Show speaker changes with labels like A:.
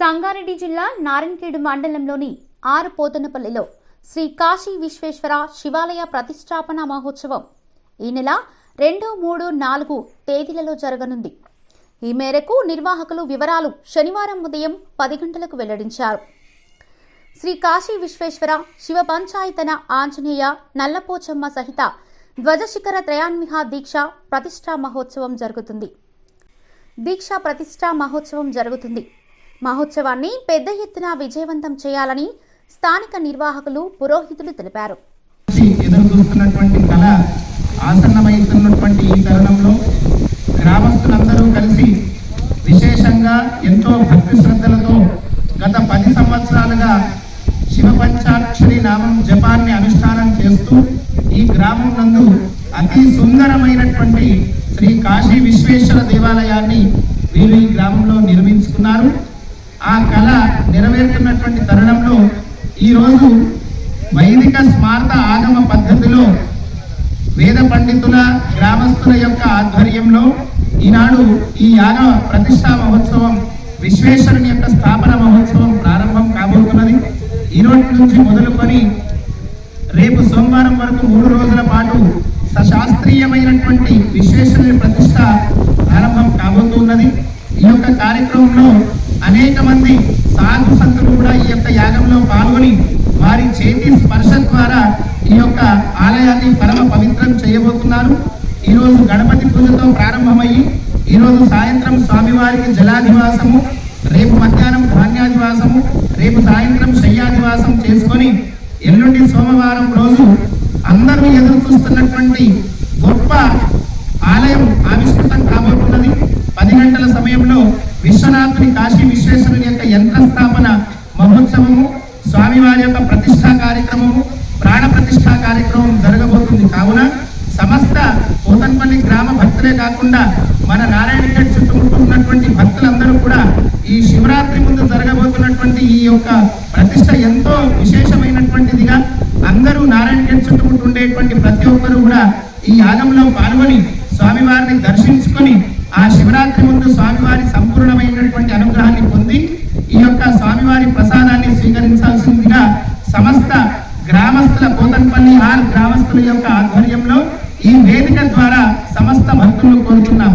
A: సంగారెడ్డి జిల్లా నారాయణఖేడ్ మండలంలోని ఆరు పోతనపల్లిలో శ్రీ కాశీ విశ్వేశ్వర శివాలయ ప్రతిష్టాపన మహోత్సవం ఈ నెల రెండు మూడు నాలుగు తేదీలలో జరగనుంది. ఈ మేరకు నిర్వాహకులు వివరాలు శనివారం ఉదయం పది గంటలకు వెల్లడించారు. శ్రీ కాశీ విశ్వేశ్వర శివ పంచాయతన ఆంజనేయ నల్లపోచమ్మ సహిత ధ్వజశిఖర త్రయాన్విహ దీక్ష ప్రతిష్టా మహోత్సవం జరుగుతుంది. దీక్ష ప్రతిష్టా మహోత్సవం జరుగుతుంది. మహోత్సవాన్ని పెద్ద ఎత్తున విజయవంతం చేయాలని స్థానిక నిర్వాహకులు పురోహితులు తెలిపారు.
B: ఎదురుచూస్తున్నటువంటి కళ ఆసన్నమవుతున్నటువంటి ఈ తరుణంలో గ్రామస్తులందరూ కలిసి విశేషంగా ఎంతో భక్తి శ్రద్ధలతో గత పది సంవత్సరాలుగా శివ పంచాక్షరి నామం జపాన్ని అనుష్ఠానం చేస్తూ ఈ గ్రామం నందు అతి సుందరమైనటువంటి శ్రీ కాశీ విశ్వేశ్వర దేవాలయాన్ని వీరు ఈ గ్రామంలో నిర్మించుకున్నారు. ఆ కళ నెరవేరుతున్నటువంటి తరుణంలో ఈరోజు వైదిక స్మార్త ఆగమ పద్ధతిలో వేద పండితుల గ్రామస్తుల యొక్క ఆధ్వర్యంలో ఈనాడు ఈ యాగ ప్రతిష్టా మహోత్సవం విశ్వేశ్వరుని యొక్క స్థాపన మహోత్సవం ప్రారంభం కాబోతున్నది. ఈరోజు నుంచి మొదలుకొని రేపు సోమవారం వరకు మూడు రోజుల పాటు సశాస్త్రీయమైనటువంటి విశ్వేశ్వరుని ప్రతిష్ట ప్రారంభం కాబోతున్నది. ఈ యొక్క కార్యక్రమంలో అనేక మంది సాధు సంతులు కూడా ఈ యొక్క యాగంలో పాల్గొని వారి చేతి స్పర్శ ద్వారా ఈ యొక్క ఆలయాన్ని పరమ పవిత్రం చేయబోతున్నారు. ఈరోజు గణపతి పూజతో ప్రారంభమయ్యి ఈరోజు సాయంత్రం స్వామివారికి జలాధివాసము రేపు మధ్యాహ్నం ధాన్యాధివాసము రేపు సాయంత్రం శయ్యాధివాసం చేసుకొని ఎల్లుండి సోమవారం రోజు అందరూ ఎదురు చూస్తున్నటువంటి గొప్ప ఆలయం ఆవిష్కృతం కాబోతున్నది. పది గంటల సమయంలో విశ్వనాథుని కాశీ విశ్వేశ్వరుని యొక్క యంత్రస్థాపన మహోత్సవము స్వామివారి యొక్క ప్రతిష్టా కార్యక్రమము ప్రాణ ప్రతిష్టా కార్యక్రమం జరగబోతుంది. కావున సమస్త పోతన్పల్లి గ్రామ భక్తులే కాకుండా మన నారాయణగఢ్ చుట్టుముట్టు ఉన్నటువంటి భక్తులందరూ కూడా ఈ శివరాత్రి ముందు జరగబోతున్నటువంటి ఈ యొక్క ప్రతిష్ట ఎంతో విశేషమైనటువంటిదిగా అందరూ నారాయణగఢ్ చుట్టుముట్టు ఉండేటువంటి ప్రతి ఒక్కరూ కూడా ఈ యాగంలో పాల్గొని స్వామివారిని దర్శించుకొని ఆ శివరాత్రి ముందు స్వామివారి సంపూర్ణమైనటువంటి అనుగ్రహాన్ని పొంది ఈ యొక్క స్వామివారి ప్రసాదాన్ని స్వీకరించాల్సిందిగా సమస్త గ్రామస్తుల కోతన్పల్లి ఆర్ గ్రామస్తుల యొక్క ఆధ్వర్యంలో ఈ వేదిక ద్వారా సమస్త భక్తులను కోరుతున్నాం